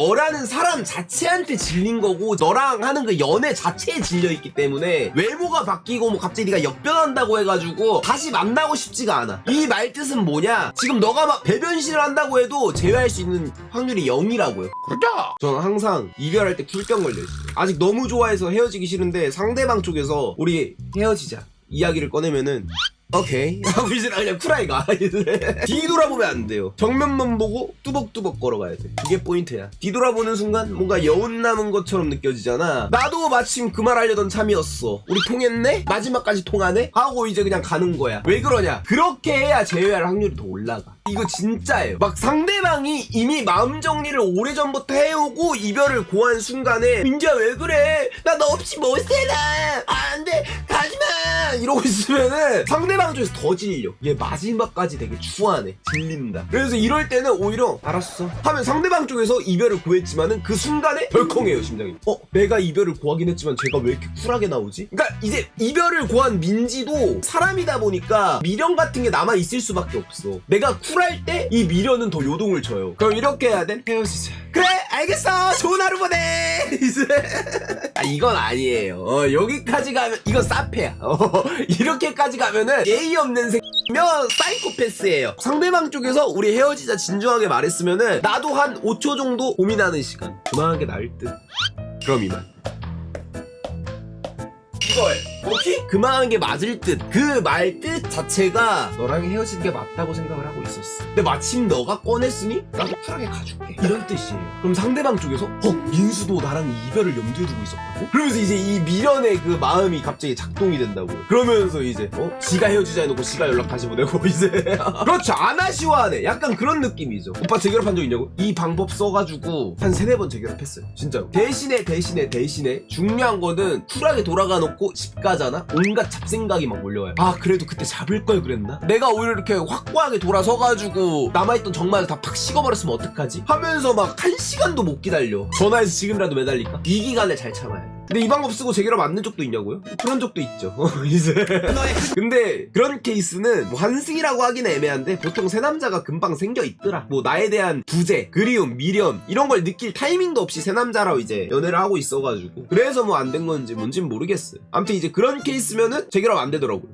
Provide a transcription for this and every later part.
너라는 사람 자체한테 질린 거고 너랑 하는 그 연애 자체에 질려 있기 때문에 외모가 바뀌고 뭐 갑자기 네가 역변한다고 해가지고 다시 만나고 싶지가 않아. 이 말 뜻은 뭐냐? 지금 너가 막 배변신을 한다고 해도 제외할 수 있는 확률이 0이라고요. 그렇죠. 저는 항상 이별할 때 쿨병 걸려있어요. 아직 너무 좋아해서 헤어지기 싫은데 상대방 쪽에서 우리 헤어지자 이야기를 꺼내면은 오케이. 하고 이제 나 그냥 쿨하이가. 뒤돌아보면 안 돼요. 정면만 보고 뚜벅뚜벅 걸어가야 돼. 그게 포인트야. 뒤돌아보는 순간 뭔가 여운 남은 것처럼 느껴지잖아. 나도 마침 그 말 하려던 참이었어. 우리 통했네? 마지막까지 통하네? 하고 이제 그냥 가는 거야. 왜 그러냐? 그렇게 해야 제외할 확률이 더 올라가. 이거 진짜예요. 막 상대방이 이미 마음 정리를 오래전부터 해오고 이별을 고한 순간에 민기야 왜 그래? 나 너 없이 못 살아. 안돼. 가지마 이러고 있으면은 상대방 쪽에서 더 질려. 얘 마지막까지 되게 추하네 질린다. 그래서 이럴 때는 오히려 알았어. 하면 상대방 쪽에서 이별을 구했지만은 그 순간에 덜컹해요 심장이. 어 내가 이별을 구하긴 했지만 제가 왜 이렇게 쿨하게 나오지? 그러니까 이제 이별을 구한 민지도 사람이다 보니까 미련 같은 게 남아 있을 수밖에 없어. 내가 쿨할 때 이 미련은 더 요동을 쳐요. 그럼 이렇게 해야 돼? 헤어지자. 그래 알겠어 좋은 하루 보내 이제 아, 이건 아니에요. 어, 여기까지 가면 이건 사페야. 어, 이렇게까지 가면은 예의 없는 새끼면 사이코패스예요. 상대방 쪽에서 우리 헤어지자 진중하게 말했으면은 나도 한 5초 정도 고민하는 시간. 그만한 게 나을 듯. 그럼 이만. 이걸 오케이? 그만한 게 맞을 듯. 그 말 뜻 자체가 너랑 헤어지는 게 맞다고 생각을 하고 있었어. 근데 마침 너가 꺼냈으니 나도 쿨하게 가줄게. 이런 뜻이에요. 그럼 상대방 쪽에서 어 민수도 나랑 이별을 염두에 두고 있었다고? 그러면서 이제 이 미련의 그 마음이 갑자기 작동이 된다고요. 그러면서 이제 어 지가 헤어지자 해놓고 지가 연락 다시 보내고 이제 그렇죠 안 아쉬워하네. 약간 그런 느낌이죠. 오빠 재결합한 적 있냐고? 이 방법 써가지고 한 세네 번 재결합했어요. 진짜로. 대신에 대신에 대신에 중요한 거는 쿨하게 돌아가 놓고 집가 잖아. 온갖 잡생각이 막 몰려와요. 아 그래도 그때 잡을 걸 그랬나? 내가 오히려 이렇게 확고하게 돌아서가지고 남아있던 정말 다 팍 식어버렸으면 어떡하지? 하면서 막 한 시간도 못 기다려. 전화해서 지금이라도 매달릴까? 이 기간을 잘 참아야 돼. 근데 이 방법 쓰고 재결합 맞는 적도 있냐고요? 그런 적도 있죠. 이제. 근데 그런 케이스는 뭐 환승이라고 하긴 애매한데 보통 새 남자가 금방 생겨 있더라. 뭐 나에 대한 부재, 그리움, 미련 이런 걸 느낄 타이밍도 없이 새 남자랑 이제 연애를 하고 있어가지고 그래서 뭐 안 된 건지 뭔진 모르겠어요. 아무튼 이제 그런 케이스면은 재결합 안 되더라고요.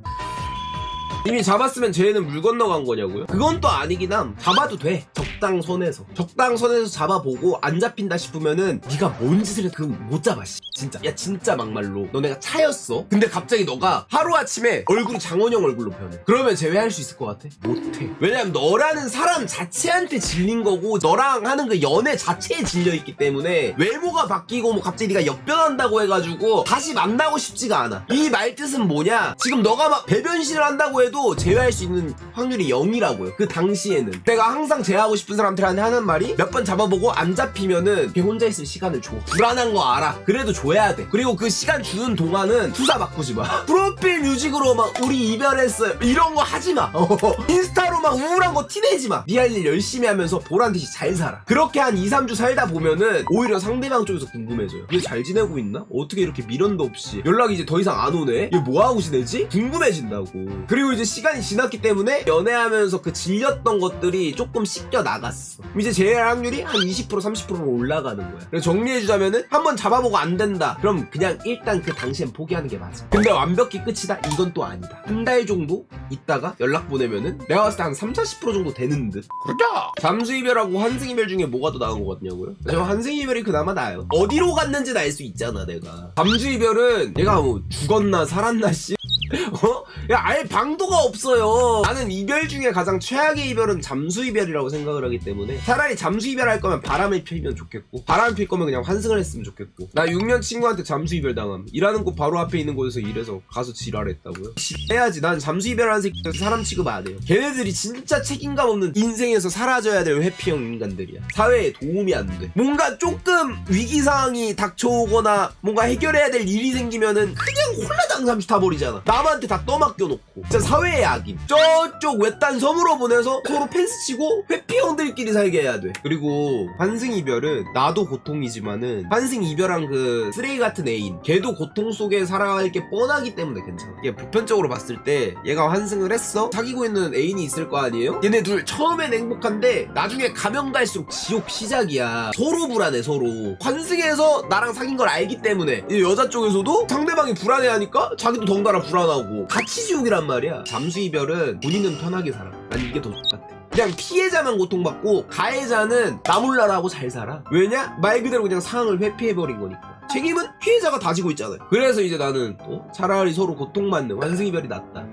이미 잡았으면 쟤는 물 건너간 거냐고요? 그건 또 아니긴 함. 잡아도 돼. 적당 선에서. 적당 선에서 잡아보고 안 잡힌다 싶으면은 네가 뭔 짓을 해 그건 못 잡아 씨. 진짜. 야 진짜 막말로. 너네가 차였어. 근데 갑자기 너가 하루아침에 얼굴이 장원영 얼굴로 변해. 그러면 제외할 수 있을 것 같아? 못해. 왜냐면 너라는 사람 자체한테 질린 거고 너랑 하는 그 연애 자체에 질려 있기 때문에 외모가 바뀌고 뭐 갑자기 네가 역변한다고 해가지고 다시 만나고 싶지가 않아. 이 말 뜻은 뭐냐? 지금 너가 막 배변신을 한다고 해도 제외할 수 있는 확률이 0이라고요. 그 당시에는. 내가 항상 제외하고 싶은 사람들한테 하는 말이 몇 번 잡아보고 안 잡히면은 걔 혼자 있을 시간을 줘. 불안한 거 알아. 그래도 줘야 돼. 그리고 그 시간 주는 동안은 투사 바꾸지 마. 프로필 뮤직으로 막 우리 이별했어요. 이런 거 하지 마. 어, 인스타로 막 우울한 거 티내지 마. 네할일 열심히 하면서 보란 듯이 잘 살아. 그렇게 한 2, 3주 살다 보면은 오히려 상대방 쪽에서 궁금해져요. 얘 잘 지내고 있나? 어떻게 이렇게 미련도 없이 연락이 이제 더 이상 안 오네? 얘 뭐 하고 지내지? 궁금해진다고. 그리고 이제 시간이 지났기 때문에 연애하면서 그 질렸던 것들이 조금 씻겨 나갔어. 이제 제외할 확률이 한 20% 30%로 올라가는 거야. 그래서 정리해주자면은 한번 잡아보고 안 된다. 그럼 그냥 일단 그 당시엔 포기하는 게 맞아. 근데 완벽히 끝이다? 이건 또 아니다. 한 달 정도 있다가 연락 보내면은 내가 봤을 때 한 3, 40% 정도 되는 듯. 그렇죠. 잠수 이별하고 환승 이별 중에 뭐가 더 나은 것 같냐고요? 저 환승 이별이 그나마 나아요. 어디로 갔는지는 알수 있잖아, 내가. 잠수 이별은 얘가 뭐 죽었나 살았나 씨. 어? 야, 아예 방도가 없어요. 나는 이별 중에 가장 최악의 이별은 잠수 이별이라고 생각을 하기 때문에 차라리 잠수 이별할 거면 바람을 피면 좋겠고 바람 필 거면 그냥 환승을 했으면 좋겠고 나 6년 친구한테 잠수 이별 당함. 일하는 곳 바로 앞에 있는 곳에서 일해서 가서 지랄했다고요? 씨, 해야지. 난 잠수 이별하는 새끼들 사람 취급 안 해요. 걔네들이 진짜 책임감 없는 인생에서 사라져야 될 회피형 인간들이야. 사회에 도움이 안 돼. 뭔가 조금 위기 상황이 닥쳐오거나 뭔가 해결해야 될 일이 생기면은 그냥 홀라당 잠수 타버리잖아. 남한테 다 떠맡겨놓고 진짜 사회의 악인. 저쪽 외딴 섬으로 보내서 서로 펜스 치고 회피 형들끼리 살게 해야 돼. 그리고 환승 이별은 나도 고통이지만은 환승 이별한 그 쓰레기 같은 애인. 걔도 고통 속에 살아갈 게 뻔하기 때문에 괜찮아. 얘 보편적으로 봤을 때 얘가 환승을 했어? 사귀고 있는 애인이 있을 거 아니에요? 얘네 둘 처음엔 행복한데 나중에 가면 갈수록 지옥 시작이야. 서로 불안해 서로. 환승해서 나랑 사귄 걸 알기 때문에. 이 여자 쪽에서도 상대방이 불안해하니까 자기도 덩달아 불안 하고 같이 지옥이란 말이야. 잠수 이별은 본인은 편하게 살아. 난 이게 더 똑같아 그냥 피해자만 고통받고 가해자는 나 몰라라고 잘 살아. 왜냐? 말 그대로 그냥 상황을 회피해버린 거니까. 책임은 피해자가 다 지고 있잖아요. 그래서 이제 나는 어? 차라리 서로 고통받는 환승이별이 낫다